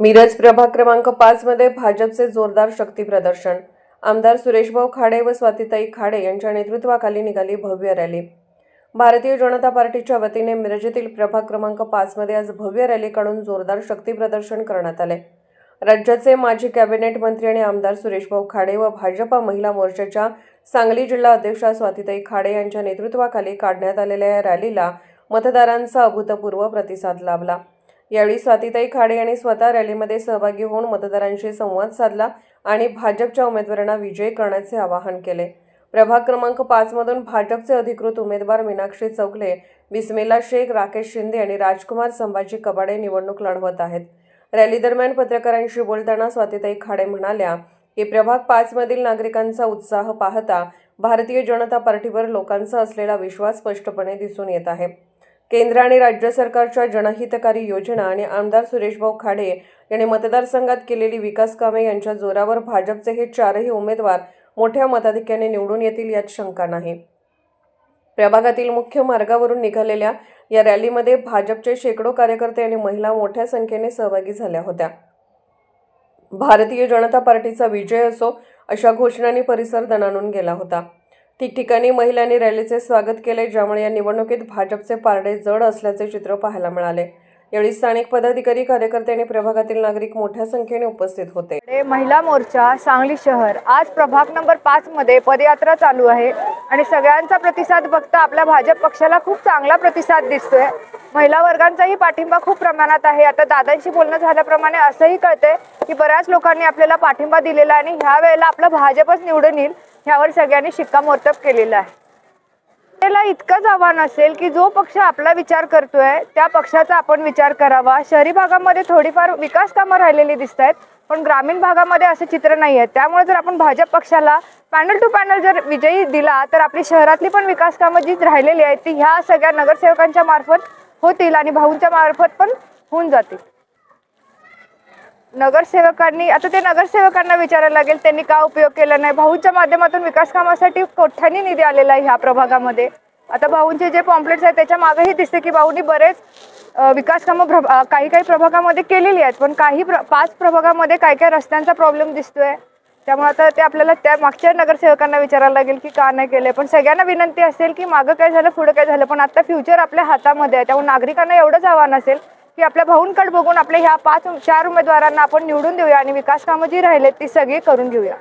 मिरज प्रभाग क्रमांक पाच मध्ये भाजपचे जोरदार शक्ती प्रदर्शन. आमदार सुरेशभाऊ खाडे व स्वातिताई खाडे यांच्या नेतृत्वाखाली निघाली भव्य रॅली. भारतीय जनता पार्टीच्या वतीने मिरजेतील प्रभाग क्रमांक पाच मध्ये आज भव्य रॅली काढून जोरदार शक्ती प्रदर्शन करण्यात आले. राज्याचे माजी कॅबिनेट मंत्री आणि आमदार सुरेशभाऊ खाडे व भाजपा महिला मोर्चाच्या सांगली जिल्हा अध्यक्षा स्वातिताई खाडे यांच्या नेतृत्वाखाली काढण्यात आलेल्या या रॅलीला मतदारांचा अभूतपूर्व प्रतिसाद लाभला. यावेळी स्वातिताई खाडे यांनी स्वतः रॅलीमध्ये सहभागी होऊन मतदारांशी संवाद साधला आणि भाजपच्या उमेदवारांना विजयी करण्याचे आवाहन केले. प्रभाग क्रमांक पाचमधून भाजपचे अधिकृत उमेदवार मीनाक्षी चौगले बिस्मिल्ला शेख राकेश शिंदे आणि राजकुमार संभाजी कबाडे निवडणूक लढवत आहेत. रॅली दरम्यान पत्रकारांशी बोलताना स्वातिताई खाडे म्हणाल्या की प्रभाग पाचमधील नागरिकांचा उत्साह पाहता भारतीय जनता पार्टीवर लोकांचा असलेला विश्वास स्पष्टपणे दिसून येत आहे. केंद्र आणि राज्य सरकारच्या जनहितकारी योजना आणि आमदार सुरेशभाऊ खाडे यांनी मतदारसंघात केलेली विकास कामे यांच्या जोरावर भाजपचे हे चारही उमेदवार मोठ्या मताधिक्याने निवडून येतील यात शंका नाही. प्रभागातील मुख्य मार्गावरून निघालेल्या या रॅलीमध्ये भाजपचे शेकडो कार्यकर्ते आणि महिला मोठ्या संख्येने सहभागी झाल्या होत्या. भारतीय जनता पार्टीचा विजय असो अशा घोषणांनी परिसर दणाणून गेला होता. ठिकठिकाणी महिलांनी रॅलीचे स्वागत केले ज्यामुळे या निवडणुकीत भाजपचे पारडे जड असल्याचे चित्र पाहायला मिळाले. यावेळी स्थानिक पदाधिकारी कार्यकर्ते आणि प्रभागातील नागरिक मोठ्या संख्येने उपस्थित होते. महिला मोर्चा सांगली शहर. आज प्रभाग नंबर पाच मध्ये पदयात्रा चालू आहे आणि सगळ्यांचा प्रतिसाद बघता आपल्या भाजप पक्षाला खूप चांगला प्रतिसाद दिसतोय. महिला वर्गांचाही पाठिंबा खूप प्रमाणात आहे. आता दादांशी बोलणं झाल्याप्रमाणे असंही कळतंय की बऱ्याच लोकांनी आपल्याला पाठिंबा दिलेला आणि ह्या वेळेला आपलं भाजपच निवडून येईल. ह्यावर सगळ्यांनी शिक्कामोर्तब केलेलं आहे. त्याला इतकंच आव्हान असेल की जो पक्ष आपला विचार करतोय त्या पक्षाचा आपण विचार करावा. शहरी भागामध्ये थोडीफार विकास कामं राहिलेली दिसत आहेत पण ग्रामीण भागामध्ये असं चित्र नाही आहे त्यामुळे जर आपण भाजप पक्षाला पॅनल टू पॅनल जर विजयी दिला तर आपली शहरातली पण विकास कामं जी राहिलेली आहेत ती ह्या सगळ्या नगरसेवकांच्या मार्फत होतील आणि भाऊंच्या मार्फत पण होऊन जातील. नगरसेवकांनी आता ते नगरसेवकांना विचारायला लागेल त्यांनी का उपयोग केला नाही? भाऊंच्या माध्यमातून विकास कामासाठी कोठ्यानी निधी आलेला आहे ह्या प्रभागामध्ये? आता भाऊंचे जे पॉम्पलेट्स आहेत त्याच्या मागेही दिसते की भाऊंनी बरेच विकास कामं प्रभ काही काही प्रभागामध्ये केलेली आहेत पण काही प्र पाच प्रभागामध्ये काय काय रस्त्यांचा प्रॉब्लेम दिसतोय. त्यामुळे आता ते आपल्याला त्या मागच्या नगरसेवकांना विचारायला लागेल की का नाही केले पण सगळ्यांना विनंती असेल की मागं काय झालं पुढं काय झालं पण आता फ्युचर आपल्या हातामध्ये आहे त्यामुळे नागरिकांना एवढंच आव्हान असेल की आपल्या भाऊंकडे बघून आपल्या ह्या पाच चार उमेदवारांना आपण निवडून देऊया आणि विकास कामं जी राहिलेत ती सगळी करून घेऊया.